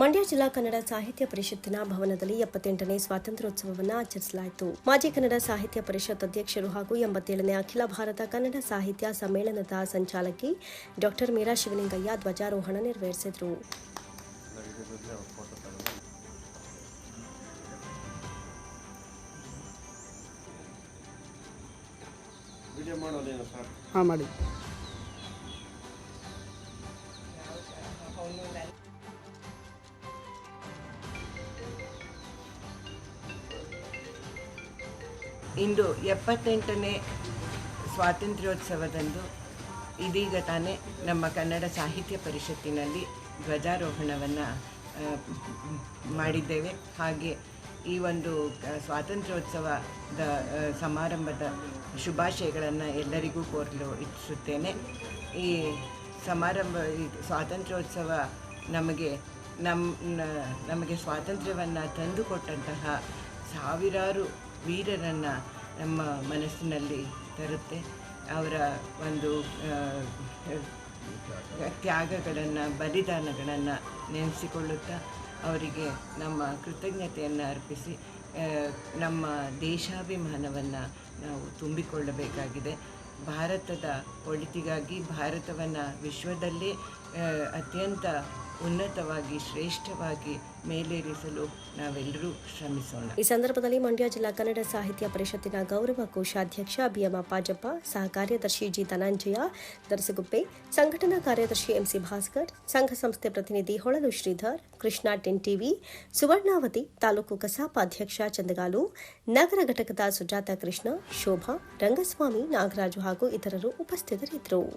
ಮಂಡ್ಯ ಜಿಲ್ಲಾ ಕನ್ನಡ ಸಾಹಿತ್ಯ ಪರಿಷತ್ತಿನ ಭವನದಲ್ಲಿ ಎಪ್ಪತ್ತೆಂಟನೇ ಸ್ವಾತಂತ್ರ್ಯೋತ್ಸವವನ್ನು ಆಚರಿಸಲಾಯಿತು. ಮಾಜಿ ಕನ್ನಡ ಸಾಹಿತ್ಯ ಪರಿಷತ್ ಅಧ್ಯಕ್ಷರು ಹಾಗೂ ಎಂಬತ್ತೇಳನೇ ಅಖಿಲ ಭಾರತ ಕನ್ನಡ ಸಾಹಿತ್ಯ ಸಮ್ಮೇಳನದ ಸಂಚಾಲಕಿ ಡಾಕ್ಟರ್ ಮೀರಾ ಶಿವಲಿಂಗಯ್ಯ ಧ್ವಜಾರೋಹಣ ನೆರವೇರಿಸಿದರು. ವಿಡಿಯೋ ಮಾಡೋದೇನು ಸರ್? ಹಾಂ ಮಾಡಿ. ಇಂದು ಎಪ್ಪತ್ತೆಂಟನೇ ಸ್ವಾತಂತ್ರ್ಯೋತ್ಸವದಂದು ಇದೀಗ ತಾನೇ ನಮ್ಮ ಕನ್ನಡ ಸಾಹಿತ್ಯ ಪರಿಷತ್ತಿನಲ್ಲಿ ಧ್ವಜಾರೋಹಣವನ್ನು ಮಾಡಿದ್ದೇವೆ. ಹಾಗೆ ಈ ಒಂದು ಸ್ವಾತಂತ್ರ್ಯೋತ್ಸವದ ಸಮಾರಂಭದ ಶುಭಾಶಯಗಳನ್ನು ಎಲ್ಲರಿಗೂ ಕೋರಲು ಇಚ್ಛಿಸುತ್ತೇನೆ. ಈ ಸಮಾರಂಭ ಸ್ವಾತಂತ್ರ್ಯೋತ್ಸವ ನಮಗೆ ನಮ್ಮ ನಮಗೆ ಸ್ವಾತಂತ್ರ್ಯವನ್ನು ತಂದುಕೊಟ್ಟಂತಹ ಸಾವಿರಾರು ವೀರರನ್ನು ನಮ್ಮ ಮನಸ್ಸಿನಲ್ಲಿ ತರುತ್ತೆ. ಅವರ ಒಂದು ತ್ಯಾಗಗಳನ್ನು, ಬಲಿದಾನಗಳನ್ನು ನೆನೆಸಿಕೊಳ್ಳುತ್ತಾ ಅವರಿಗೆ ನಮ್ಮ ಕೃತಜ್ಞತೆಯನ್ನು ಅರ್ಪಿಸಿ ನಮ್ಮ ದೇಶಾಭಿಮಾನವನ್ನು ನಾವು ತುಂಬಿಕೊಳ್ಳಬೇಕಾಗಿದೆ. ಭಾರತದ ಒಳಿತಿಗಾಗಿ ಭಾರತವನ್ನು ವಿಶ್ವದಲ್ಲೇ ಅತ್ಯಂತ ಉನ್ನತವಾಗಿ, ಶ್ರೇಷ್ಠವಾಗಿ ಮೇಲೇರಿಸಲು ನಾವೆಲ್ಲರೂ ಶ್ರಮಿಸೋಣ. ಈ ಸಂದರ್ಭದಲ್ಲಿ ಮಂಡ್ಯ ಜಿಲ್ಲಾ ಕನ್ನಡ ಸಾಹಿತ್ಯ ಪರಿಷತ್ತಿನ ಗೌರವ ಕೋಶಾಧ್ಯಕ್ಷ ಬಿಎಂ ಅಪ್ಪಾಜಪ್ಪ, ಸಹ ಕಾರ್ಯದರ್ಶಿ ಜಿ ಧನಂಜಯ ದರಸಗುಪ್ಪೆ ಸಂಘಟನಾ ಕಾರ್ಯದರ್ಶಿ ಎಂಸಿ ಭಾಸ್ಕರ್, ಸಂಘ ಸಂಸ್ಥೆ ಪ್ರತಿನಿಧಿ ಹೊಳಲು ಶ್ರೀಧರ್, ಕೃಷ್ಣ ಟೆನ್ ಟಿವಿ, ಸುವರ್ಣಾವತಿ ತಾಲೂಕು ಕಸಾಪ ಅಧ್ಯಕ್ಷ ಚಂದಗಾಲು, ನಗರ ಘಟಕದ ಸುಜಾತ ಕೃಷ್ಣ, ಶೋಭಾ, ರಂಗಸ್ವಾಮಿ ನಾಗರಾಜು ಹಾಗೂ ಇತರರು ಉಪಸ್ಥಿತರಿದ್ದರು.